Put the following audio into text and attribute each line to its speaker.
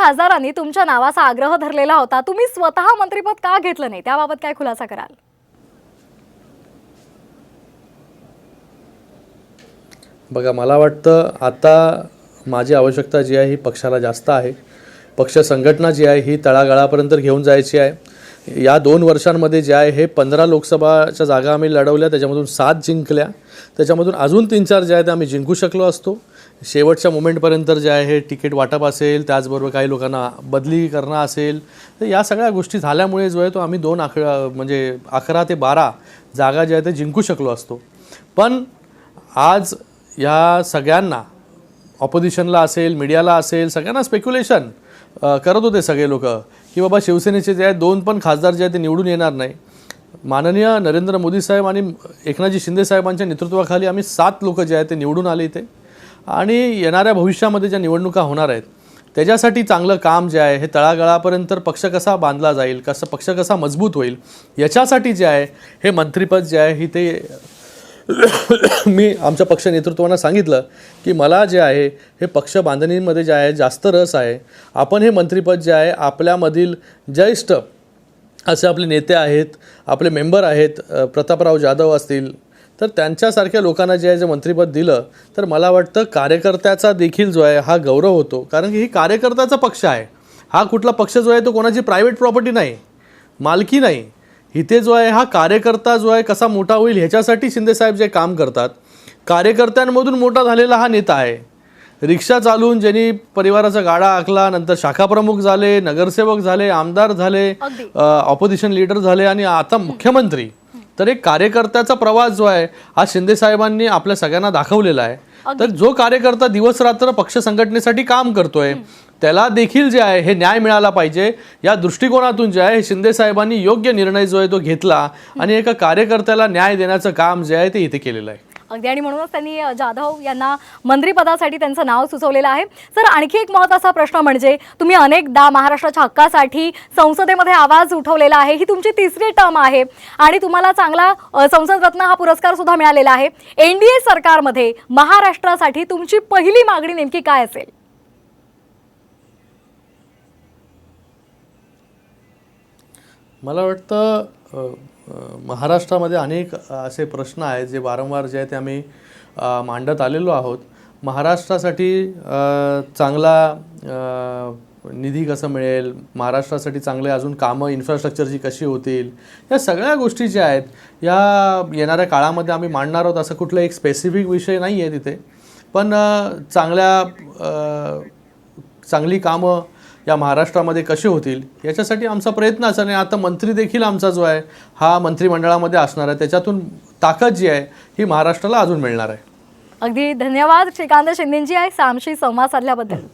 Speaker 1: खासदारांनी तुमच्या नावाचा आग्रह धरलेला होता. तुम्ही स्वतः मंत्रीपद का घेतलं नाही? त्याबाबत काय खुलासा कराल?
Speaker 2: बघा मला वाटतं आता माझी आवश्यकता जी आहे ही पक्षाला जास्त आहे. पक्ष संघटना जी आहे ही तळागाळापर्यंत घेऊन जायची आहे. या दोन वर्षांमध्ये जे आहे हे पंधरा लोकसभाच्या जागा आम्ही लढवल्या त्याच्यामधून सात जिंकल्या. त्याच्यामधून अजून तीन चार जे आहे ते आम्ही जिंकू शकलो असतो. शेवटच्या मोमेंटपर्यंत जे आहे तिकीट वाटप असेल त्याचबरोबर काही लोकांना बदली करणं असेल तर या सगळ्या गोष्टी झाल्यामुळे जो आहे तो आम्ही दोन अकरा म्हणजे अकरा ते बारा जागा ज्या आहेत ते जिंकू शकलो असतो. पण आज या सगळ्यांना ऑपोजिशनला असेल मीडियाला असेल सगळ्यांना स्पेक्युलेशन करत होते सगळे लोक. की बाबा शिवसेनेचे जे आहेत दोन पण खासदार जे आहेत ते निवडून येणार नाही. माननीय नरेंद्र मोदी साहेब आणि एकनाथजी शिंदे साहेबांच्या नेतृत्वाखाली आम्ही सात लोक जे आहेत ते निवडून आले इथे. आणि येणाऱ्या भविष्यामध्ये ज्या निवडणुका होणार आहेत त्याच्यासाठी चांगलं काम जे आहे हे तळागाळापर्यंत पक्ष कसा बांधला जाईल कसं पक्ष कसा मजबूत होईल याच्यासाठी जे आहे हे मंत्रिपद जे आहे ही ते मी आमच्या पक्ष नेतृत्वानं सांगितलं की मला जे आहे हे पक्ष बांधणीमध्ये जे आहे जास्त रस आहे. आपण हे मंत्रिपद जे आहे आपल्यामधील ज्येष्ठ असे आपले नेते आहेत आपले मेंबर आहेत प्रतापराव जाधव असतील तर त्यांच्यासारख्या लोकांना जे आहे जे मंत्रिपद दिलं तर मला वाटतं कार्यकर्त्याचा देखील जो आहे हा गौरव होतो. कारण की ही कार्यकर्त्याचा पक्ष आहे. हा कुठला पक्ष जो आहे तो कोणाची प्रायव्हेट प्रॉपर्टी नाही. मालकी नाही. इथे जो आहे हा कार्यकर्ता जो आहे कसा मोठा होईल ह्याच्यासाठी शिंदेसाहेब जे काम करतात. कार्यकर्त्यांमधून मोठा झालेला हा नेता आहे. रिक्षा चालवून ज्यांनी परिवाराचा गाडा आखला नंतर शाखाप्रमुख झाले नगरसेवक झाले आमदार झाले. ऑपोजिशन लीडर झाले आणि आता मुख्यमंत्री. तर एक कार्यकर्त्याचा प्रवास जो आहे हा शिंदे साहेबांनी आपल्या सगळ्यांना दाखवलेला आहे. तर जो कार्यकर्ता दिवस रात्र पक्ष संघटनेसाठी काम करतोय त्याला देखील जे आहे हे न्याय मिळाला पाहिजे. या दृष्टिकोनातून जे आहे हे शिंदे साहेबांनी योग्य निर्णय जो आहे तो घेतला आणि एका कार्यकर्त्याला न्याय देण्याचं काम जे आहे ते इथे केलेलं आहे.
Speaker 1: अगदी. आणि म्हणूनच त्यांनी जाधव यांना मंत्रीपदासाठी त्यांचं नाव सुचवलेलं आहे. सर आणखी एक महत्त्वाचा प्रश्न म्हणजे तुम्ही अनेकदा महाराष्ट्राच्या हक्कासाठी संसदेमध्ये आवाज उठवलेला आहे. ही तुमची तिसरी टर्म आहे आणि तुम्हाला चांगला संसद रत्न हा पुरस्कार सुद्धा मिळालेला आहे. एन डी ए सरकारमध्ये महाराष्ट्रासाठी तुमची पहिली मागणी नेमकी काय असेल?
Speaker 2: मला वाटतं महाराष्ट्रामध्ये अनेक असे प्रश्न आहेत जे वारंवार जे आहे ते आम्ही मांडत आलेलो आहोत. महाराष्ट्रासाठी चांगला निधी कसं मिळेल? महाराष्ट्रासाठी चांगले अजून कामं इन्फ्रास्ट्रक्चरची कशी होतील? या सगळ्या गोष्टी ज्या आहेत या येणाऱ्या काळामध्ये आम्ही मांडणार आहोत असं कुठलं एक स्पेसिफिक विषय नाही आहे तिथे. पण चांगल्या चांगली कामं या महाराष्ट्रामध्ये कसे होतील याच्यासाठी आमचा प्रयत्न असा आणि आता मंत्री देखील आमचा जो आहे हा मंत्रिमंडळामध्ये असणार आहे. त्याच्यातून ताकद जी आहे ही महाराष्ट्राला अजून मिळणार आहे.
Speaker 1: अगदी धन्यवाद श्रीकांत शिंदेजी आहे सामशी संवाद साधल्याबद्दल.